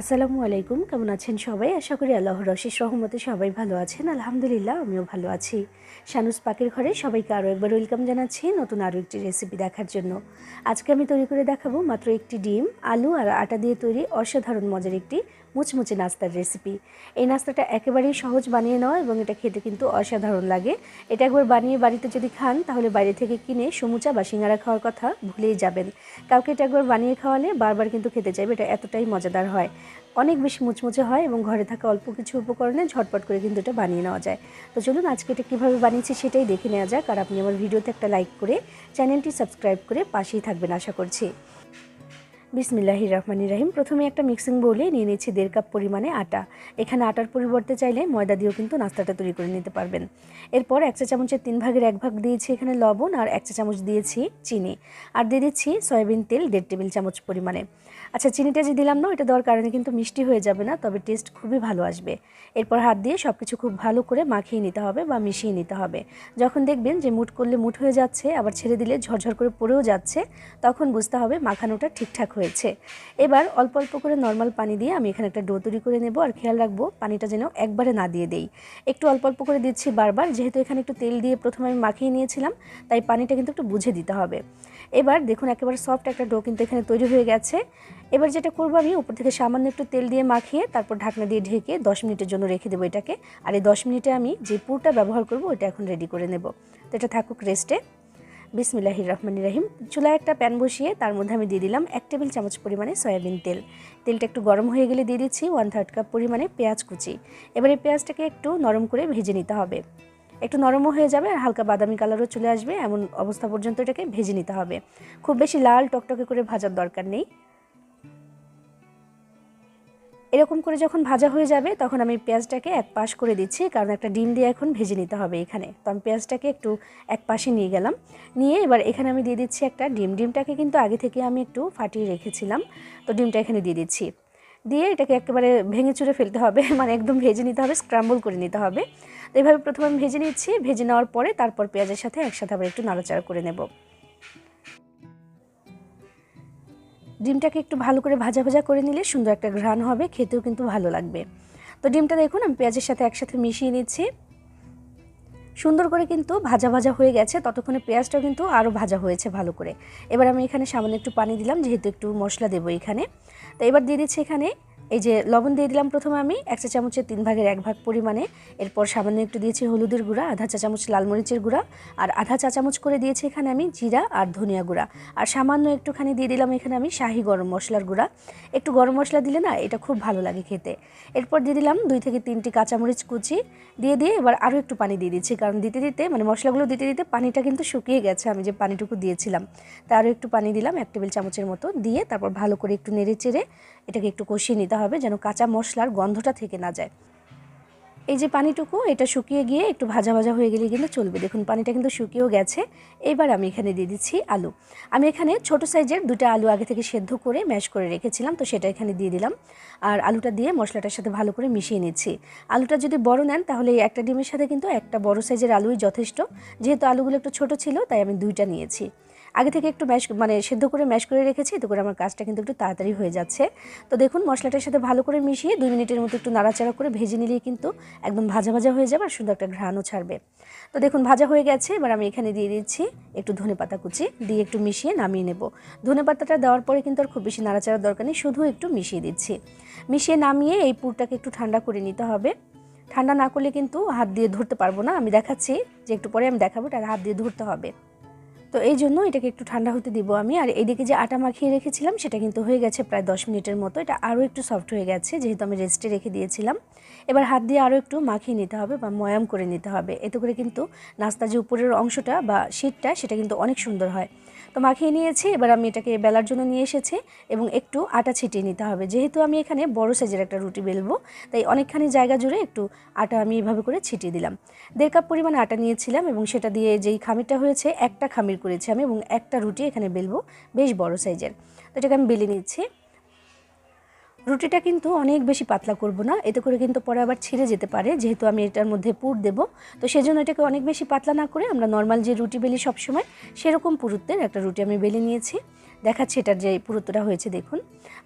আসসালামু আলাইকুম, কেমন আছেন সবাই? আশা করি আল্লাহর রশিস রহমতে সবাই ভালো আছেন। আলহামদুলিল্লাহ, আমিও ভালো আছি। শানুস পাকের ঘরে সবাইকে আরও একবার ওয়েলকাম জানাচ্ছি নতুন আরও একটি রেসিপি দেখার জন্য। আজকে আমি তৈরি করে দেখাবো মাত্র একটি ডিম, আলু আর আটা দিয়ে তৈরি অসাধারণ মজার একটি মুচমুচে নাস্তার রেসিপি এই নাস্তাটা একেবারেই সহজ বানিয়ে নেওয়া এবং এটা খেতে কিন্তু অসাধারণ লাগে। এটা একবার বানিয়ে বাড়িতে যদি খান, তাহলে বাইরে থেকে কিনে সমুচা বা সিঙ্গারা খাওয়ার কথা ভুলেই যাবেন। কাউকে এটা একবার বানিয়ে খাওয়ালে বারবার কিন্তু খেতে চাইবে, এটা এতটাই মজাদার হয়। অনেক বেশি মুচমুচে হয় এবং ঘরে থাকা অল্প কিছু উপকরণে ঝটপট করে কিন্তু এটা বানিয়ে নেওয়া যায়। তো চলুন আজকে এটা কীভাবে বানিয়েছি সেটাই দেখে নেওয়া যাক আর আপনি আমার ভিডিওতে একটা লাইক করে চ্যানেলটি সাবস্ক্রাইব করে পাশেই থাকবেন আশা করছি। বিসমিল্লাহি রহমানি রাহিম। প্রথমে একটা মিক্সিং বোলে নিয়ে নিচ্ছি দেড় কাপ পরিমাণে আটা। এখানে আটার পরিবর্তে চাইলে ময়দা দিয়েও কিন্তু নাস্তাটা তৈরি করে নিতে পারবেন। এরপর এক চা চামচের তিন ভাগের এক ভাগ দিয়েছি এখানে লবণ আর এক চা চামচ দিয়েছি চিনি। আর দিয়ে দিচ্ছি সয়াবিন তেল দেড় টেবিল চামচ পরিমাণে। আচ্ছা চিনিটা যে দিলাম না এটা দেওয়ার কারণে কিন্তু মিষ্টি হয়ে যাবে না, তবে টেস্ট খুবই ভালো আসবে। এরপর হাত দিয়ে সব কিছু খুব ভালো করে মাখিয়ে নিতে হবে বা মিশিয়ে নিতে হবে। যখন দেখবেন যে মুট করলে মুট হয়ে যাচ্ছে, আবার ছেড়ে দিলে ঝরঝর করে পড়েও যাচ্ছে, তখন বুঝতে হবে মাখানোটা ঠিকঠাক হয়েছে। এবার অল্প অল্প করে নর্মাল পানি দিয়ে আমি এখানে একটা ডো তৈরি করে নেব, আর খেয়াল রাখব পানিটা যেন একবারে না দিয়ে দেই। একটু অল্প অল্প করে দিচ্ছি বারবার, যেহেতু এখানে একটু তেল দিয়ে প্রথমে আমি মাখিয়ে নিয়েছিলাম, তাই পানিটা কিন্তু একটু বুঝে দিতে হবে। এবার দেখুন একেবারে সফট একটা ডো কিন্তু এখানে তৈরি হয়ে গেছে। এবার যেটা করব আমি, উপর থেকে সামান্য একটু তেল দিয়ে মাখিয়ে তারপর ঢাকনা দিয়ে ঢেকে দশ মিনিটের জন্য রেখে দেবো এটাকে। আর এই দশ মিনিটে আমি যে পুরটা ব্যবহার করব ওটা এখন রেডি করে নেব। তো এটা থাকুক রেস্টে বিসমিল্লাহির রহমান রাহিম। চুলায় একটা প্যান বসিয়ে তার মধ্যে আমি দিয়ে দিলাম এক টেবিল চামচ পরিমাণে সয়াবিন তেল। তেলটা একটু গরম হয়ে গেলে দিয়ে দিচ্ছি ওয়ান থার্ড কাপ পরিমাণে পেঁয়াজ কুচি। এবার এই পেঁয়াজটাকে একটু নরম করে ভেজে নিতে হবে। একটু নরমও হয়ে যাবে আর হালকা বাদামি কালারও চলে আসবে। এমন অবস্থা পর্যন্ত এটাকে ভেজে নিতে হবে। খুব বেশি লাল টকটকে করে ভাজার দরকার নেই। এরকম করে যখন ভাজা হয়ে যাবে, তখন আমি পেঁয়াজটাকে এক পাশ করে দিচ্ছি, কারণ একটা ডিম দিয়ে এখন ভেজে নিতে হবে এখানে। তো আমি পেঁয়াজটাকে একটু এক পাশে নিয়ে গেলাম। নিয়ে এবার এখানে আমি দিয়ে দিচ্ছি একটা ডিম। ডিমটাকে কিন্তু আগে থেকে আমি একটু ফাটিয়ে রেখেছিলাম। তো ডিমটা এখানে দিয়ে দিচ্ছি। দিয়ে এটাকে একেবারে ভেঙে চুড়ে ফেলতে হবে মানে একদম ভেজে নিতে হবে স্ক্রাম্বল করে নিতে হবে। তো এইভাবে প্রথমে আমি ভেজে নিচ্ছি, ভেজে নেওয়ার পরে তারপর পেঁয়াজের সাথে একসাথে আবার একটু নাড়াচাড়া করে নেব। ডিমটাকে একটু ভালো করে ভাজা ভাজা করে নিলে সুন্দর একটা ঘ্রাণ হবে, খেতেও কিন্তু ভালো লাগবে। তো ডিমটা দেখুন, আমি পেঁয়াজের সাথে একসাথে মিশিয়ে নিচ্ছি। সুন্দর করে কিন্তু ভাজা ভাজা হয়ে গেছে, ততক্ষণে পেঁয়াজটাও কিন্তু আরও ভাজা হয়েছে ভালো করে। এবার আমি এখানে সামান্য একটু পানি দিলাম, যেহেতু একটু মশলা দেবো এখানে। তো এবার দিয়ে দিচ্ছি এখানে এই যে লবণ দিয়ে দিলাম প্রথমে আমি, এক চা চামচের তিন ভাগের এক ভাগ পরিমাণে। এরপর সামান্য একটু দিয়েছি হলুদের গুঁড়া, আধা চা চামচ লাল মরিচের গুঁড়া আর আধা চা চামচ করে দিয়েছি এখানে আমি জিরা আর ধনিয়া গুঁড়া। আর সামান্য একটুখানি দিয়ে দিলাম এখানে আমি শাহি গরম মশলার গুঁড়া। একটু গরম মশলা দিলে না এটা খুব ভালো লাগে খেতে। এরপর দিয়ে দিলাম দুই থেকে তিনটি কাঁচামরিচ কুচি। দিয়ে দিয়ে এবার আরও একটু পানি দিয়ে দিচ্ছি কারণ দিতে দিতে মানে মশলাগুলো দিতে দিতে পানিটা কিন্তু শুকিয়ে গেছে আমি যে পানিটুকু দিয়েছিলাম। তা আরও একটু পানি দিলাম এক টেবিল চামচের মতো দিয়ে তারপর ভালো করে একটু নেড়ে চেড়ে এটাকে একটু কষিয়ে নিতে হবে যেন কাঁচা মশলার গন্ধটা থেকে না যায়। এই যে পানিটুকু, এটা শুকিয়ে গিয়ে একটু ভাজা ভাজা হয়ে গেলে কিন্তু চলবে। দেখুন, পানিটা কিন্তু শুকিয়েও গেছে। এবার আমি এখানে দিয়ে দিচ্ছি আলু। আমি এখানে ছোট সাইজের দুটো আলু আগে থেকে সেদ্ধ করে, ম্যাশ করে রেখেছিলাম, তো সেটা এখানে দিয়ে দিলাম। আর আলুটা দিয়ে মশলাটার সাথে ভালো করে মিশিয়ে নিচ্ছি। আলুটা যদি বড় নেন, তাহলে একটা ডিমের সাথে কিন্তু একটা বড় সাইজের আলুই যথেষ্ট। যেহেতু আলুগুলো একটু ছোট ছিল, তাই আমি দুইটা নিয়েছি। আগে থেকে একটু ম্যাশ মানে সেদ্ধ করে ম্যাশ করে রেখেছি এতে করে আমার কাজটা কিন্তু একটু তাড়াতাড়ি হয়ে যাচ্ছে। তো দেখুন, মশলাটার সাথে ভালো করে মিশিয়ে দুই মিনিটের মতো একটু নাড়াচাড়া করে ভেজে নিলেই কিন্তু একদম ভাজা ভাজা হয়ে যাবে আর সুন্দর একটা ঘ্রাণও ছাড়বে। তো দেখুন, ভাজা হয়ে গেছে, এবার আমি এখানে দিয়ে দিচ্ছি একটু ধনে পাতা কুচি, দিয়ে একটু মিশিয়ে নামিয়ে নেব। ধনে পাতাটা দেওয়ার পরে কিন্তু আর খুব বেশি নাড়াচাড়ার দরকার নেই, শুধু একটু মিশিয়ে দিচ্ছি। মিশিয়ে নামিয়ে এই পুরটাকে একটু ঠান্ডা করে নিতে হবে। ঠান্ডা না করলে কিন্তু হাত দিয়ে ধরতে পারব না, আমি দেখাচ্ছি যে একটু পরে আমি দেখাবো, এটা হাত দিয়ে ধরতে হবে। তো এই জন্য এটাকে একটু ঠান্ডা হতে দিব আমি। আর এদিকে যে আটা মাখিয়ে রেখেছিলাম, সেটা কিন্তু হয়ে গেছে প্রায় দশ মিনিটের মতো। এটা আরও একটু সফট হয়ে গেছে, যেহেতু আমি রেস্টে রেখে দিয়েছিলাম। এবার হাত দিয়ে আরও একটু মাখিয়ে নিতে হবে বা ময়াম করে নিতে হবে। এতে করে কিন্তু নাস্তা যে উপরের অংশটা বা শীতটা, সেটা কিন্তু অনেক সুন্দর হয়। তো মাখিয়ে নিয়েছি, এবার আমি এটাকে বেলার জন্য নিয়ে এসেছি এবং একটু আটা ছিটিয়ে নিতে হবে। যেহেতু আমি এখানে বড় সাইজের একটা রুটি বেলবো, তাই অনেকখানি জায়গা জুড়ে একটু আটা আমি এভাবে করে ছিটিয়ে দিলাম। দেড় কাপ পরিমাণ আটা নিয়েছিলাম এবং সেটা দিয়ে যেই খামিরটা হয়েছে, একটা খামির করেছি আমি এবং একটা রুটি এখানে বেলবো, বেশ বড় সাইজের। তো এটাকে আমি বেলে নিচ্ছি। রুটিটা কিন্তু অনেক বেশি পাতলা করব না, এতে করে কিন্তু পরে আবার ছিঁড়ে যেতে পারে, যেহেতু আমি এটার মধ্যে পুর দেব। তো সেজন্য এটাকে অনেক বেশি পাতলা না করে আমরা নর্মাল যে রুটি বেলি সবসময়, সেরকম পুরুত্বের একটা রুটি আমি বেলে নিয়েছি। দেখাচ্ছি এটার যে পুরোতটা হয়েছে, দেখুন।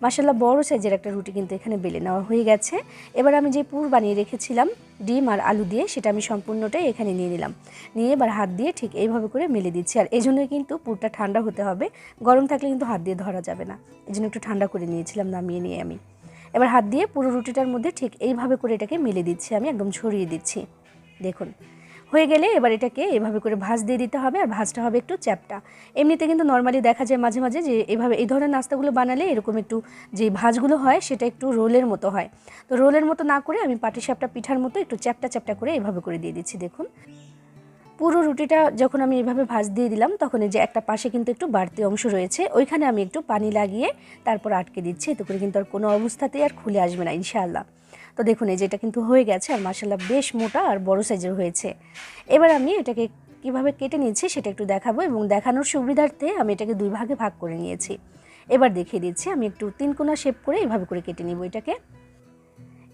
মাসাল্লাহ বড় সাইজের একটা রুটি কিন্তু এখানে বেলে নেওয়া হয়ে গেছে। এবার আমি যে পুর বানিয়ে রেখেছিলাম, ডিম আর আলু দিয়ে, সেটা আমি সম্পূর্ণটাই এখানে নিয়ে নিলাম। নিয়ে এবার হাত দিয়ে ঠিক এইভাবে করে মেলে দিচ্ছি। আর এই জন্যই কিন্তু পুরটা ঠান্ডা হতে হবে। গরম থাকলে কিন্তু হাত দিয়ে ধরা যাবে না। এই জন্য একটু ঠান্ডা করে নিয়েছিলাম, নামিয়ে নিয়ে আমি। এবার হাত দিয়ে পুরো রুটিটার মধ্যে ঠিক এইভাবে করে এটাকে মেলে দিচ্ছি আমি, একদম ছড়িয়ে দিচ্ছি। দেখুন হয়ে গেলে এবার এটাকে এভাবে করে ভাজ দিয়ে দিতে হবে আর ভাজটা হবে একটু চ্যাপটা। এমনিতে কিন্তু নর্মালি দেখা যায় মাঝে মাঝে যে এভাবে এই ধরনের নাস্তাগুলো বানালে এরকম একটু যে ভাজগুলো হয় সেটা একটু রোলের মতো হয়। তো রোলের মতো না করে আমি পাটিসাপটা পিঠার মতো একটু চ্যাপটা চ্যাপটা করে এভাবে করে দিয়ে দিচ্ছি, দেখুন। পুরো রুটিটা যখন আমি এভাবে ভাজ দিয়ে দিলাম, তখন এই যে একটা পাশে কিন্তু একটু বাড়তি অংশ রয়েছে, ওইখানে আমি একটু পানি লাগিয়ে তারপর আটকে দিচ্ছি। এতে করে কিন্তু আর কোনো অবস্থাতেই আর খুলে আসবে না, ইনশাআল্লাহ। তো দেখুন, এই যে এটা কিন্তু হয়ে গেছে আর মাসাল্লাহ বেশ মোটা আর বড় সাইজের হয়েছে। এবার আমি এটাকে কীভাবে কেটে নিয়েছি সেটা একটু দেখাবো এবং দেখানোর সুবিধার্থে আমি এটাকে দুই ভাগে ভাগ করে নিয়েছি। এবার দেখিয়ে দিচ্ছি, আমি একটু তিন কোনা শেপ করে এভাবে করে কেটে নিব এটাকে।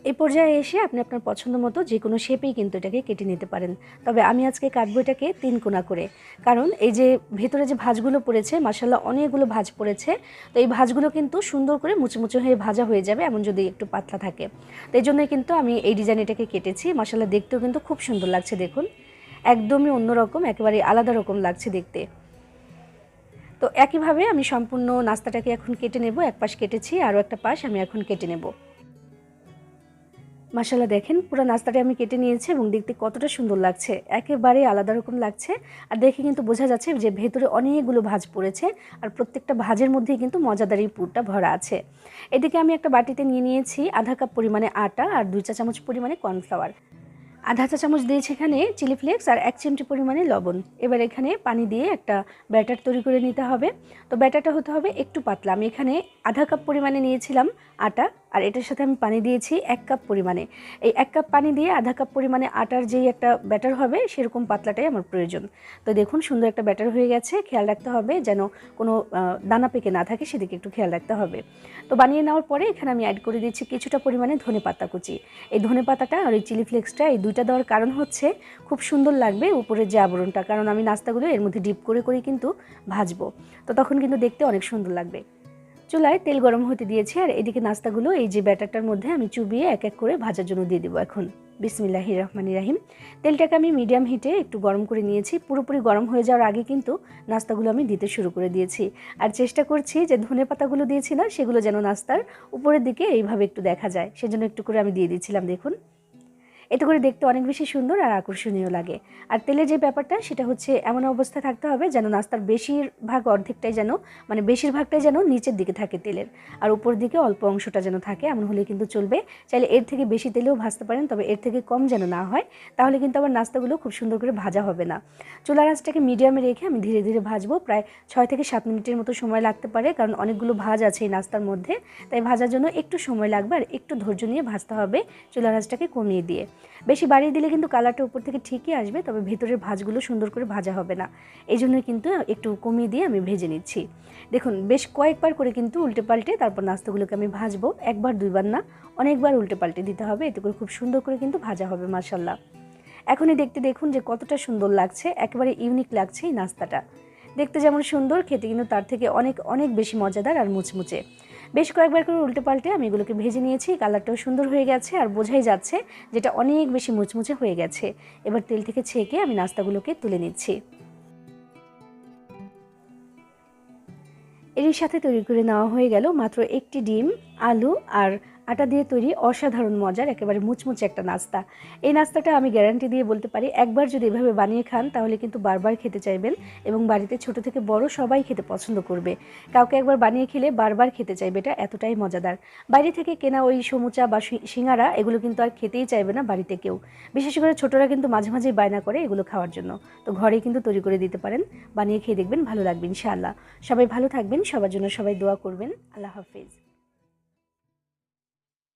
এই পর্যায়ে এসে আপনি আপনার পছন্দ মতো যে কোনো শেপেই কিন্তু এটাকে কেটে নিতে পারেন। তবে আমি আজকে কাটবো এটাকে তিন কোনা করে। কারণ এই যে ভেতরে যে ভাজগুলো পড়েছে মাসাল্লাহ অনেকগুলো ভাজ পড়েছে, তো এই ভাজগুলো কিন্তু সুন্দর করে মুচে মুচে হয়ে ভাজা হয়ে যাবে, এমন যদি একটু পাতলা থাকে। তো এই জন্যই কিন্তু আমি এই ডিজাইন এটাকে কেটেছি। মাসাল্লাহ দেখতেও কিন্তু খুব সুন্দর লাগছে দেখুন। একদমই অন্যরকম, একেবারে আলাদা রকম লাগছে দেখতে। তো একইভাবে আমি সম্পূর্ণ নাস্তাটাকে এখন কেটে নেব এক পাশ কেটেছি, আরও একটা পাশ আমি এখন কেটে নেব। মাসাল্লাহ দেখেন, পুরো নাস্তাটা আমি কেটে নিয়েছি এবং দেখতে কতটা সুন্দর লাগছে। একেবারে আলাদা রকম লাগছে। আর দেখে কিন্তু বোঝা যাচ্ছে যে ভেতরে অনেকগুলো ভাজ পড়েছে আর প্রত্যেকটা ভাজের মধ্যেই কিন্তু মজাদার এই পুরটা ভরা আছে। এদিকে আমি একটা বাটিতে নিয়ে নিয়েছি আধা কাপ পরিমাণে আটা আর দুই চা চামচ পরিমাণে কর্নফ্লাওয়ার। আধা চা চামচ দিয়েছি এখানে চিলি ফ্লেক্স আর এক চিমটি পরিমাণে লবণ। এবার এখানে পানি দিয়ে একটা ব্যাটার তৈরি করে নিতে হবে। তো ব্যাটারটা হতে হবে একটু পাতলা। আমি এখানে আধা কাপ পরিমাণে নিয়েছিলাম আটা। আর এটার সাথে আমি পানি দিয়েছি এক কাপ পরিমাণে। এই এক কাপ পানি দিয়ে আধা কাপ পরিমাণে আটার যেই একটা ব্যাটার হবে, সেরকম পাতলাটাই আমার প্রয়োজন। তো দেখুন, সুন্দর একটা ব্যাটার হয়ে গেছে। খেয়াল রাখতে হবে যেন কোনো দানা পেকে না থাকে, সেদিকে একটু খেয়াল রাখতে হবে। তো বানিয়ে নেওয়ার পরে এখানে আমি অ্যাড করে দিচ্ছি কিছুটা পরিমাণে ধনে পাতা কুচি। এই ধনে পাতাটা আর ওই চিলি ফ্লেক্সটা এই দুইটা দেওয়ার কারণ হচ্ছে খুব সুন্দর লাগবে উপরের যে আবরণটা। কারণ আমি নাস্তাগুলো এর মধ্যে ডিপ করে করে কিন্তু ভাজবো। তো তখন কিন্তু দেখতে অনেক সুন্দর লাগবে। চুলায় তেল গরম হতে দিয়েছি, আর এদিকে নাস্তাগুলো এই যে ব্যাটারটার মধ্যে আমি চুবিয়ে এক এক করে ভাজার জন্য দিয়ে দেবো এখন। বিসমিল্লাহি রহমানি রাহিম। তেলটাকে আমি মিডিয়াম হিটে একটু গরম করে নিয়েছি। পুরোপুরি গরম হয়ে যাওয়ার আগে কিন্তু নাস্তাগুলো আমি দিতে শুরু করে দিয়েছি। আর চেষ্টা করছি যে ধনে পাতাগুলো দিয়েছি না, সেগুলো যেন নাস্তার উপরের দিকে এইভাবে একটু দেখা যায়। সেজন্য একটু করে আমি দিয়ে দিয়েছিলাম, দেখুন। এতে করে দেখতে অনেক বেশি সুন্দর আর আকর্ষণীয় লাগে। আর তেলের যে ব্যাপারটা, সেটা হচ্ছে এমন অবস্থা থাকতে হবে যেন নাস্তার বেশিরভাগ অর্ধেকটাই যেন মানে বেশিরভাগটাই যেন নিচের দিকে থাকে তেলের। আর উপর দিকে অল্প অংশটা যেন থাকে, এমন হলে কিন্তু চলবে। চাইলে এর থেকে বেশি তেলেও ভাজতে পারেন, তবে এর থেকে কম যেন না হয়, তাহলে কিন্তু আবার নাস্তাগুলো খুব সুন্দর করে ভাজা হবে না। চুলার আঁচটাকে মিডিয়ামে রেখে আমি ধীরে ধীরে ভাজবো, প্রায় ছয় থেকে সাত মিনিটের মতো সময় লাগতে পারে, কারণ অনেকগুলো ভাজ আছে এই নাস্তার মধ্যে। তাই ভাজার জন্য একটু সময় লাগবে আর একটু ধৈর্য নিয়ে ভাজতে হবে চুলার আঁচটাকে কমিয়ে দিয়ে। বেশি বাড়িয়ে দিলে কিন্তু কালারটা উপর থেকে ঠিকই আসবে, তবে ভেতরের ভাজগুলো সুন্দর করে ভাজা হবে না। এই জন্য কিন্তু একটু কমিয়ে দিয়ে আমি ভেজে নিচ্ছি। দেখুন, বেশ কয়েকবার করে কিন্তু উল্টে পাল্টে তারপর নাস্তাগুলোকে আমি ভাজবো। একবার, দুইবার না, অনেকবার উল্টে পাল্টে দিতে হবে। এতে করে খুব সুন্দর করে কিন্তু ভাজা হবে মাসাল্লাহ এখনই দেখতে দেখুন যে কতটা সুন্দর লাগছে, একেবারে ইউনিক লাগছে এই নাস্তাটা। দেখতে যেমন সুন্দর, খেতে কিন্তু তার থেকে অনেক অনেক বেশি মজাদার আর মুচমুচে। বেশ কয়েকবার করে উল্টে পাল্টে আমি এগুলোকে ভেজে নিয়েছি, কালারটাও সুন্দর হয়ে গেছে আর বোঝাই যাচ্ছে যেটা অনেক বেশি মুচমুচে হয়ে গেছে। এবার তেল থেকে ছেঁকে আমি নাস্তাগুলোকে তুলে নিচ্ছি। এরই সাথে তৈরি করে নেওয়া হয়ে গেল মাত্র একটি ডিম, আলু আর আটা দিয়ে তৈরি অসাধারণ মজার, একেবারে মুচমুচে একটা নাস্তা। এই নাস্তাটা আমি গ্যারান্টি দিয়ে বলতে পারি, একবার যদি এভাবে বানিয়ে খান তাহলে কিন্তু বারবার খেতে চাইবেন এবং বাড়িতে ছোট থেকে বড় সবাই খেতে পছন্দ করবে। কাউকে একবার বানিয়ে খেলে বারবার খেতে চাইবে, এটা এতটাই মজাদার। বাইরে থেকে কেনা ওই সমুচা বা সিঙ্গারা এগুলো কিন্তু আর খেতেই চাইবে না বাড়িতে কেউ। বিশেষ করে ছোটরা কিন্তু মাঝে মাঝেই বায়না করে এগুলো খাওয়ার জন্য। তো ঘরে কিন্তু তৈরি করে দিতে পারেন, বানিয়ে খেয়ে দেখবেন ভালো লাগবে ইনশাআল্লাহ। সবাই ভালো থাকবেন, সবার জন্য সবাই দোয়া করবেন। আল্লাহ হাফিজ।